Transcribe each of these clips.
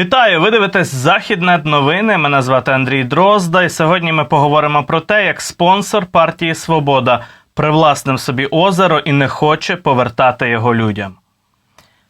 Вітаю! Ви дивитесь Західнет новини. Мене звати Андрій Дрозда. І сьогодні ми поговоримо про те, як спонсор партії Свобода привласнив собі озеро і не хоче повертати його людям.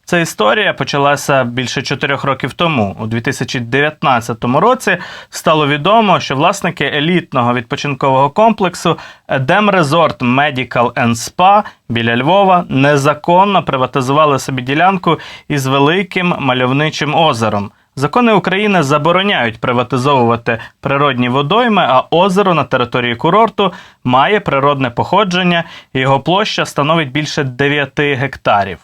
Ця історія почалася більше чотирьох років тому. У 2019 році стало відомо, що власники елітного відпочинкового комплексу Едем Резорт Medical and Spa біля Львова незаконно приватизували собі ділянку із великим мальовничим озером. Закони України забороняють приватизовувати природні водойми, а озеро на території курорту має природне походження, і його площа становить більше 9 гектарів.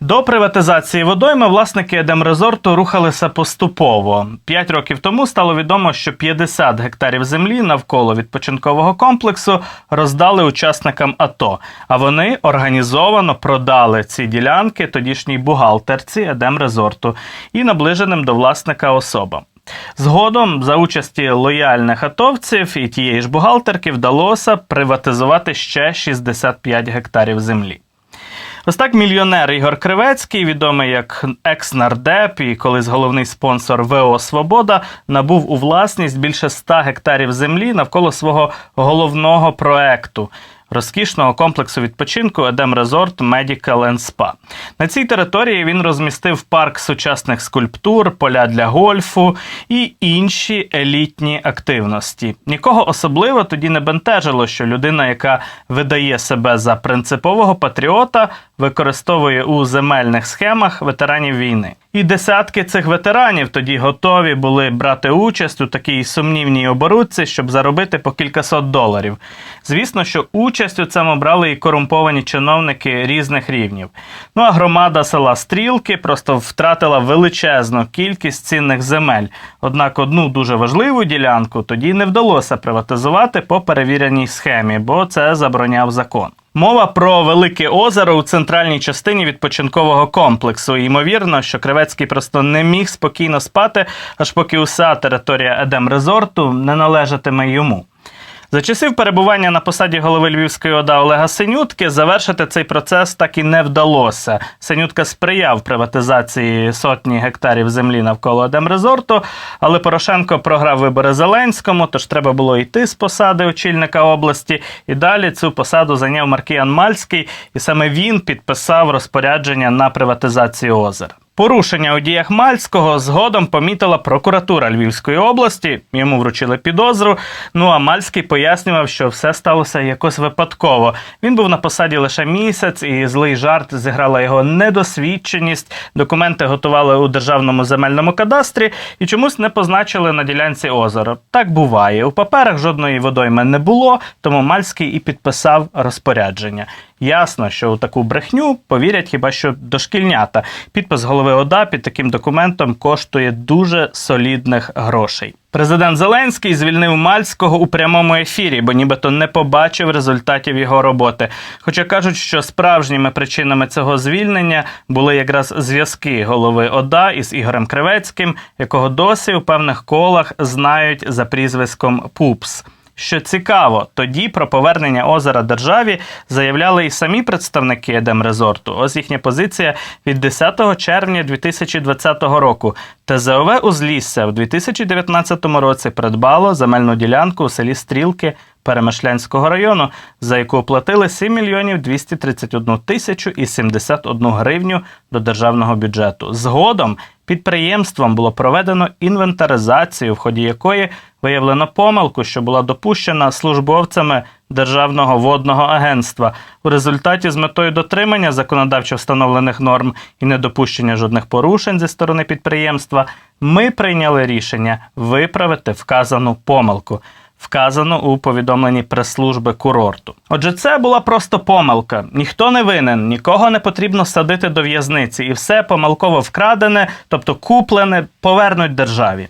До приватизації водойми власники Едемрезорту рухалися поступово. П'ять років тому стало відомо, що 50 гектарів землі навколо відпочинкового комплексу роздали учасникам АТО. А вони організовано продали ці ділянки тодішній бухгалтерці Едемрезорту і наближеним до власника особам. Згодом, за участі лояльних атовців і тієї ж бухгалтерки, вдалося приватизувати ще 65 гектарів землі. Ось так мільйонер Ігор Кривецький, відомий як екс-нардеп і колись головний спонсор ВО Свобода, набув у власність більше 100 гектарів землі навколо свого головного проекту. Розкішного комплексу відпочинку Едем Резорт and Spa. На цій території він розмістив парк сучасних скульптур, поля для гольфу і інші елітні активності. Нікого особливо тоді не бентежило, що людина, яка видає себе за принципового патріота, використовує у земельних схемах ветеранів війни. І десятки цих ветеранів тоді готові були брати участь у такій сумнівній оборудці, щоб заробити по кількасот доларів. Звісно, що участь у цьому брали і корумповані чиновники різних рівнів. Ну а громада села Стрілки просто втратила величезну кількість цінних земель. Однак одну дуже важливу ділянку тоді не вдалося приватизувати по перевіреній схемі, бо це забороняв закон. Мова про велике озеро у центральній частині відпочинкового комплексу. Ймовірно, що Кривецький просто не міг спокійно спати, аж поки уся територія Едем Резорту не належатиме йому. За часів перебування на посаді голови Львівської ОДА Олега Синютки завершити цей процес так і не вдалося. Синютка сприяв приватизації сотні гектарів землі навколо Едемрезорту, але Порошенко програв вибори Зеленському, тож треба було йти з посади очільника області. І далі цю посаду зайняв Маркіян Мальський, і саме він підписав розпорядження на приватизацію озера. Порушення у діях Мальського згодом помітила прокуратура Львівської області. Йому вручили підозру. Ну а Мальський пояснював, що все сталося якось випадково. Він був на посаді лише місяць, і злий жарт зіграла його недосвідченість. Документи готували у державному земельному кадастрі і чомусь не позначили на ділянці озера. Так буває. У паперах жодної водойми не було, тому Мальський і підписав розпорядження. Ясно, що у таку брехню повірять хіба що дошкільнята. Підпис голови ОДА під таким документом коштує дуже солідних грошей. Президент Зеленський звільнив Мальського у прямому ефірі, бо нібито не побачив результатів його роботи. Хоча кажуть, що справжніми причинами цього звільнення були якраз зв'язки голови ОДА із Ігорем Кривецьким, якого досі у певних колах знають за прізвиськом Пупс. Що цікаво, тоді про повернення озера державі заявляли і самі представники Едемрезорту. Ось їхня позиція від 10 червня 2020 року. ТЗОВ Узлісся в 2019 році придбало земельну ділянку у селі Стрілки Перемишлянського району, за яку оплатили 7 мільйонів 231 тисячу і 71 гривню до державного бюджету. Згодом підприємством було проведено інвентаризацію, в ході якої виявлено помилку, що була допущена службовцями Державного водного агентства. У результаті з метою дотримання законодавчо встановлених норм і недопущення жодних порушень зі сторони підприємства, ми прийняли рішення виправити вказану помилку. Вказано у повідомленні прес-служби курорту. Отже, це була просто помилка. Ніхто не винен, нікого не потрібно садити до в'язниці, і все помилково вкрадене, тобто куплене, повернуть державі.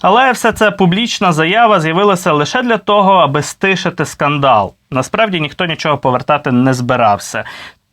Але все це публічна заява з'явилася лише для того, аби стишити скандал. Насправді ніхто нічого повертати не збирався.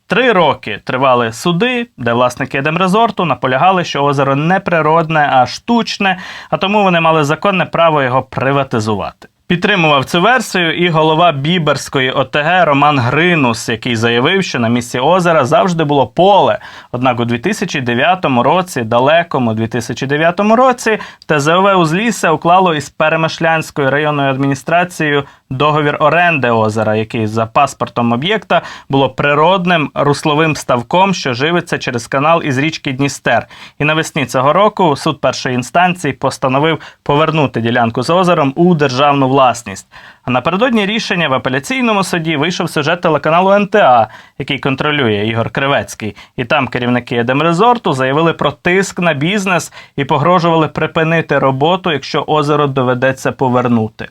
Три роки тривали суди, де власники Едемрезорту наполягали, що озеро не природне, а штучне, а тому вони мали законне право його приватизувати. Підтримував цю версію і голова Біберської ОТГ Роман Гринус, який заявив, що на місці озера завжди було поле. Однак у 2009 році, далекому 2009 році, ТЗОВ Узлісся уклало із Перемишлянською районною адміністрацією договір оренди озера, який за паспортом об'єкта було природним русловим ставком, що живиться через канал із річки Дністер. І навесні цього року суд першої інстанції постановив повернути ділянку з озером у державну власність. А напередодні рішення в апеляційному суді вийшов сюжет телеканалу НТА, який контролює Ігор Кривецький. І там керівники Едемрезорту заявили про тиск на бізнес і погрожували припинити роботу, якщо озеро доведеться повернути.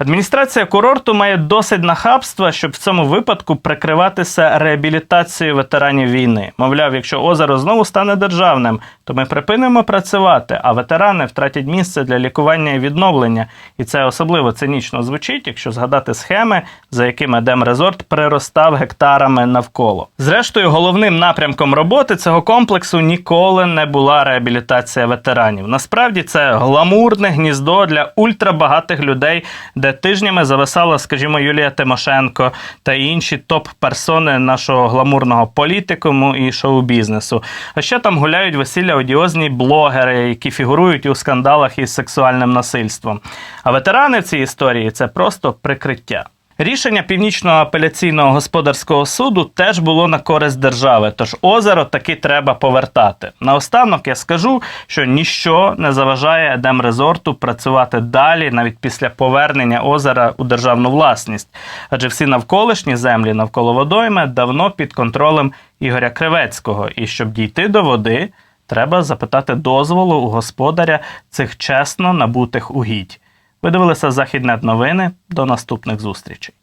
Адміністрація курорту має досить нахабства, щоб в цьому випадку прикриватися реабілітацією ветеранів війни. Мовляв, якщо озеро знову стане державним, то ми припинимо працювати, а ветерани втратять місце для лікування і відновлення. І це особливо цинічно звучить, якщо згадати схеми, за якими Демрезорт приростав гектарами навколо. Зрештою, головним напрямком роботи цього комплексу ніколи не була реабілітація ветеранів. Насправді це гламурне гніздо для ультрабагатих людей, де тижнями зависала, скажімо, Юлія Тимошенко та інші топ-персони нашого гламурного політикуму і шоу-бізнесу. А ще там гуляють весілля одіозні блогери, які фігурують у скандалах із сексуальним насильством. А ветерани цій історії це просто прикриття. Рішення північного апеляційного господарського суду теж було на користь держави, тож озеро таки треба повертати. Наостанок я скажу, що ніщо не заважає Едемрезорту працювати далі, навіть після повернення озера у державну власність, адже всі навколишні землі навколо водойми давно під контролем Ігоря Кривецького. І щоб дійти до води, треба запитати дозволу у господаря цих чесно набутих угідь. Ви дивилися Західнет новини. До наступних зустрічей.